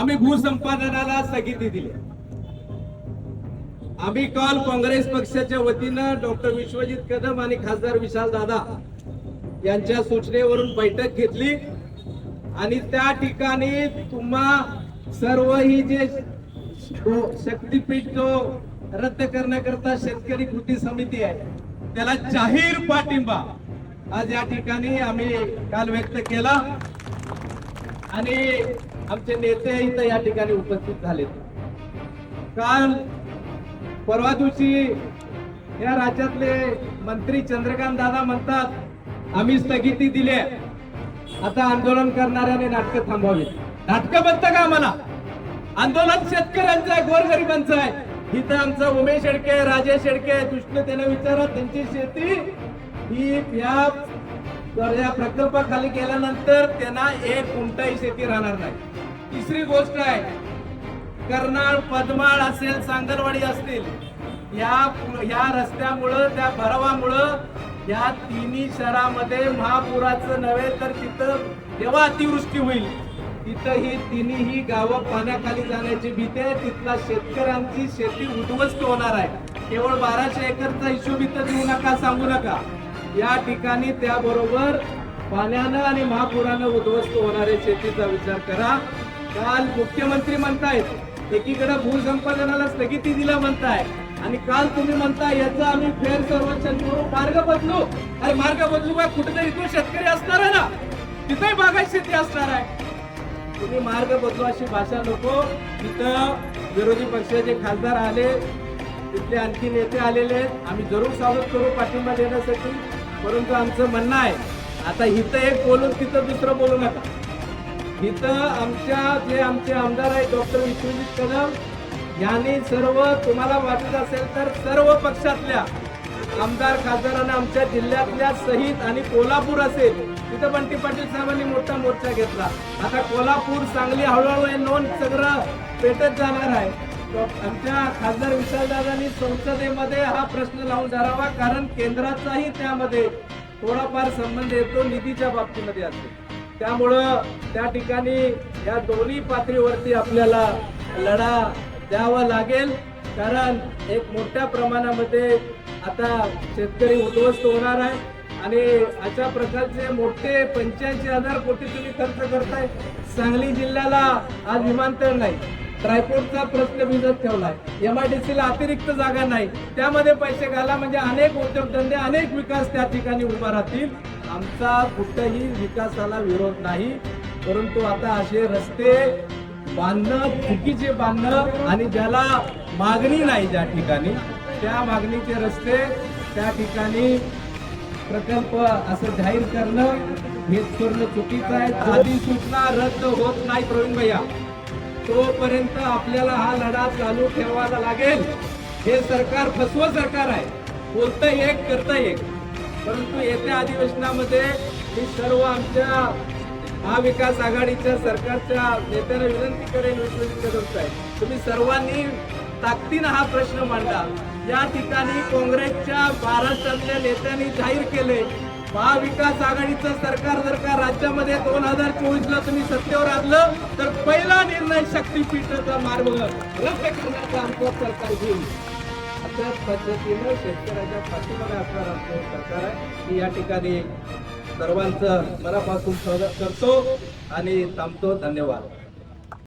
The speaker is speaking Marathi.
आम्ही भूसंपादनाला स्थगिती दिली. आम्ही काल काँग्रेस पक्षाच्या वतीनं डॉक्टर विश्वजित कदम आणि खासदार विशाल दादा यांच्या सूचनेवरून बैठक घेतली आणि त्या ठिकाणी तुम्हा सर्व ही जे शक्तीपीठ जो रद्द करण्याकरता शेतकरी कृती समिती आहे त्याला जाहीर पाठिंबा आज या ठिकाणी आम्ही काल व्यक्त केला. आणि आमचे नेते इथं या ठिकाणी उपस्थित झाले काल परवा दिवशी या राज्यातले मंत्री चंद्रकांत दादा म्हणतात आम्ही स्थगिती दिली आता आंदोलन करणाऱ्याने नाटकं थांबवावी नाटकं बनतं का आम्हाला? आंदोलन शेतकऱ्यांचं आहे गोरगरिबांचं आहे. इथं आमचं उमेश शेडके राजेश शेडके दुष्ण त्यांना विचारा त्यांची शेती ही या तर या प्रकल्पाखाली गेल्यानंतर त्यांना एक कोणताही शेती राहणार नाही. तिसरी गोष्ट आहे कर्नाळ पदमाळ असेल सांगणवाडी असतील या या रस्त्यामुळं त्या भरावामुळं या तिन्ही शहरामध्ये महापुराचं नव्हे तर तिथं जेव्हा अतिवृष्टी होईल तिथं ही तिन्ही गावं पाण्याखाली जाण्याची भीती आहे. तिथला शेतकऱ्यांची शेती उद्ध्वस्त होणार आहे. केवळ बाराशे एकरचा हिशोब इथं देऊ नका सांगू नका. या ठिकाणी त्याबरोबर पाण्यानं आणि महापुरानं उद्ध्वस्त होणाऱ्या शेतीचा विचार करा. काल मुख्यमंत्री म्हणतायत एकीकडे भूसंपादनाला स्थगिती दिला म्हणताय आणि काल तुम्ही म्हणताय याचा आम्ही फेर सर्वेक्षण करू मार्ग बदलू. अरे मार्ग बदलू का कुठेतरी तो शेतकरी असणार आहे ना? तिथेही बागायत शेती असणार आहे. तुम्ही मार्ग बदलू अशी भाषा नको. तिथं विरोधी पक्षाचे खासदार आले तिथले आणखी नेते आलेले आहेत. आम्ही जरूर स्वागत करू पाठिंबा देण्यासाठी. परंतु आमचं म्हणणं आहे आता इथं एक बोलून तिथं दुसरं बोलू नका. इथं आमच्या जे आमचे आमदार आहेत डॉक्टर विश्वजित कदम यांनी सर्व तुम्हाला वाटत असेल तर सर्व पक्षातल्या आमदार खासदारांना आमच्या जिल्ह्यातल्या सहित आणि कोल्हापूर असेल तिथं बंटी पाटील साहेबांनी मोठा मोर्चा घेतला. आता कोल्हापूर सांगली हळूहळू हे नोंद सगळं पेटत जाणार आहे. आमच्या खासदार विशालदादांनी संसदेमध्ये हा प्रश्न लावून धरावा कारण केंद्राचाही त्यामध्ये थोडाफार संबंध येतो निधीच्या बाबतीमध्ये असतो त्यामुळं त्या ठिकाणी या दोन्ही पातळीवरती आपल्याला लढा द्यावा लागेल. कारण एक मोठ्या प्रमाणामध्ये आता शेतकरी उद्ध्वस्त होणार आहे आणि अशा प्रकारचे मोठे पंच्याऐंशी हजार कोटी तुम्ही खर्च करताय सांगली जिल्ह्याला आज विमानतळ नाही ट्रायपोर्टचा प्रश्न भिजत ठेवलाय डी सीला अतिरिक्त जागा नाही त्यामध्ये पैसे घाला म्हणजे अनेक उद्योगधंदे अनेक विकास त्या ठिकाणी उभा राहतील. आमचा कुठंही विकासाला विरोध नाही परंतु आता असे रस्ते बांधणं चुकीचे बांधणं आणि ज्याला मागणी नाही ज्या ठिकाणी त्या मागणीचे रस्ते त्या ठिकाणी प्रकल्प असं जाहीर करणं हे करणं चुकीचं आहे. आधी सूचना रद्द होत नाही प्रवीण भैया. तोपर्यंत आपल्याला हा लढा चालू ठेवावा लागेल. हे सरकार फसवं सरकार आहे. बोलतं एक करतं एक. परंतु येत्या अधिवेशनामध्ये मी सर्व आमच्या महाविकास आघाडीच्या सरकारच्या नेत्यांना विनंती करेन विश्वजित कदम साहेब तुम्ही सर्वांनी ताकदीनं हा प्रश्न मांडा. या ठिकाणी काँग्रेसच्या महाराष्ट्रातल्या नेत्यांनी जाहीर केले महाविकास आघाडीचं सरकार जर का राज्यामध्ये दोन हजार चोवीस ला तुम्ही सत्तेवर आणलं तर पहिला निर्णय शक्तीपीठाचा मार्ग रद्द करण्याचा आमचं सरकार घेईल. अशाच पद्धतीनं शेतकऱ्याच्या पाठीमागे असणार आमचं सरकार आहे. मी या ठिकाणी सर्वांचं मनापासून स्वागत करतो आणि थांबतो. धन्यवाद.